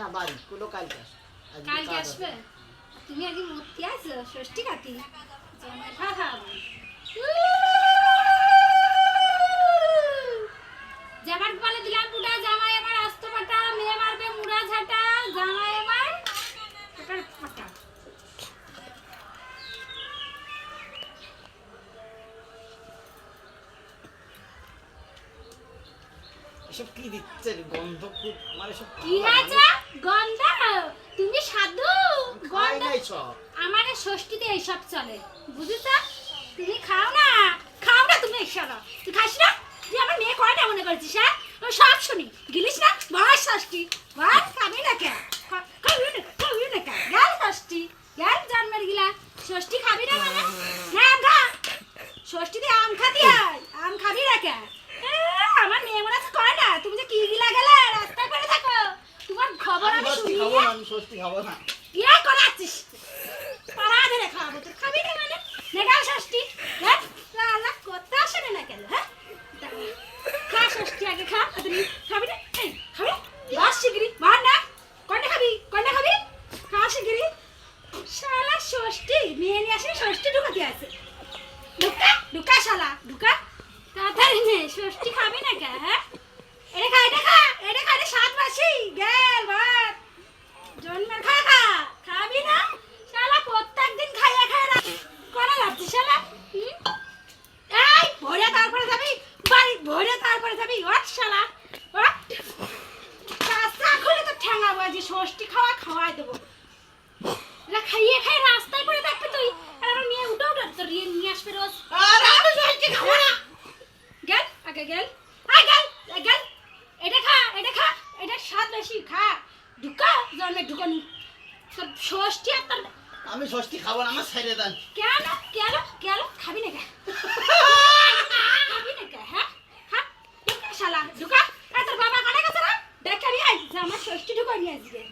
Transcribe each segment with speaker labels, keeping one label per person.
Speaker 1: না বাড়ি কোনো কালকে আসবে।
Speaker 2: কালকে আসবে। তুমি আগে মূর্তি আছো ষষ্ঠী কাতি হ্যাঁ খা
Speaker 1: এসব কি দিচ্ছে গন্ধ? খুব মানে সব
Speaker 2: কি হয়েছে গন্ধ? তুমি সাধু? গন্ধ আমার ষষ্ঠীতে এইসব চলে বুঝেছ? তুমি খাও না। খাও না তুমি এইসব তুই খাস না? তুই আমার মেয়ে কয়টা মনে করছিস হ্যাঁ? আমি সব শুনি। গিলিস না? বয়স ষষ্ঠী। বয়স খাবি না কে খা- খাবি না খাবি না কে গেল ষষ্ঠী। গেল জন্মের গিলা। ষষ্ঠী খাবি না মানে? হ্যাঁ খা। ষষ্ঠীতে আম খাতি হয় আম খাবি না কে এ, আমার মেয়ে মনে আছে করে না তুমি যে কি গিলা গেলে রাস্তায় পড়ে থাকো তোমার খবর
Speaker 1: আমি
Speaker 2: আমি
Speaker 1: ষষ্ঠী
Speaker 2: শুনি
Speaker 1: খাব না আমি ষষ্ঠী খাব না।
Speaker 2: ইয়া করাচ্ছিস? পাড়া ধরে খাওয়াবো তোর। খাবি না মানে? নেগাল ষষ্ঠী হ্যাঁ? আল্লাহ করতে আসে না হ্যাঁ? খা ষষ্ঠী আগে, খা তাড়াতাড়ি খাবি না? খাবি বাস শিগগিরি বাহার না? কয়টা খাবি? খাবি? খা শিগগিরি শালা ষষ্ঠী, মেয়ে নিয়ে আসে ষষ্ঠী ঢুকাতে আছে। ঢুকা ঢুকা শালা, ঢুকা। তাড়াতাড়ি নে, ষষ্ঠী খাবি না কে হ্যাঁ এটা খা এটা খা এটা খা এটা সাত মাসি গেল ভাত জন্মের খা খা খাবি না শালা প্রত্যেক দিন খাইয়া খায় না করে যাচ্ছিস শালা হুম? এই ভোরে তারপরে যাবি বাড়ি ভোরে তারপরে যাবি ওঠ শালা ওঠ রাস্তা খুলে তো ঠেঙাবো যে ষষ্ঠী খাওয়া খাওয়াই দেবো। এরা খাইয়ে খাই রাস্তায় পড়ে থাকবে তুই। আর আমার মেয়ে উঠে উঠে তোর নিয়ে আসবে রোজ।
Speaker 1: আর আমি ষষ্ঠী খাব না।
Speaker 2: গেল আগে গেল। আয় গেল গেল। এটা খা এটা খা এটা স্বাদ বেশি খা। ঢুকা জন্মে ঢুকানি। তোর ষষ্ঠী আর তোর
Speaker 1: আমি ষষ্ঠী খাব না আমার ছেড়ে দেন।
Speaker 2: কেন কেন কেন? খাবি না কে খাবি না কে হ্যাঁ হ্যাঁ ঢুকা শালা ঢুকা আর তোর বাবা কানে গেছে না দেখ আমি আই যে আমার ষষ্ঠী ঢুকাই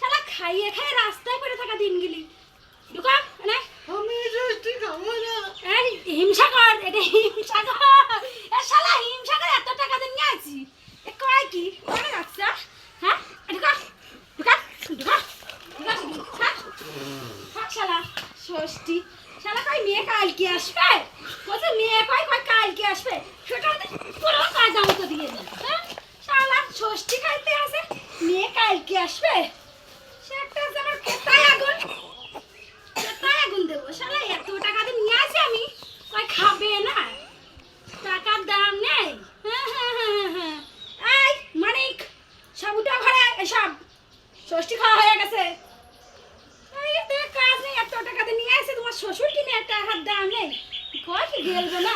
Speaker 2: শালা খাইয়ে খাইয়ে রাস্তায় পড়ে থাকা দিনগুলি। ঢুকা মানে
Speaker 1: আমি ষষ্ঠী খাব না।
Speaker 2: এই হিংসা কর এটা হিংসা কর এ শালা হিংসা করে এত টাকা দিয়ে নিয়ে আছি এ কয় কি? কয় যাচ্ছে হ্যাঁ? ঢুকা ঢুকা ঢুকা ঢুকা হ্যাঁ? শালা ষষ্ঠী শালা কয় মেয়ে কালকে আসবে? বলছে মেয়ে কয় কয় কালকে আসবে? সেটা পুরো কাজা মতো দিয়ে দিই হ্যাঁ? শালা ষষ্ঠী খাইতে মেয়ে কালকে আসবে? সে একটা হচ্ছে আমার কোথায় আগুন? কোথায় আগুন দেবো? শালা, এত টাকা নিয়ে আসি আমি। কয়, খাবে না? টাকার দাম নেই। হ্যাঁ হ্যাঁ হ্যাঁ হ্যাঁ এই, মানিক সব উঠা ঘরে এসব। ষষ্ঠী খাওয়া হয়ে গেছে। কাজ নেই, এত টাকা নিয়ে আসে। তোমার শ্বশুর কিনে একটা হাত দাম নেই। কয় কি গেলবে না?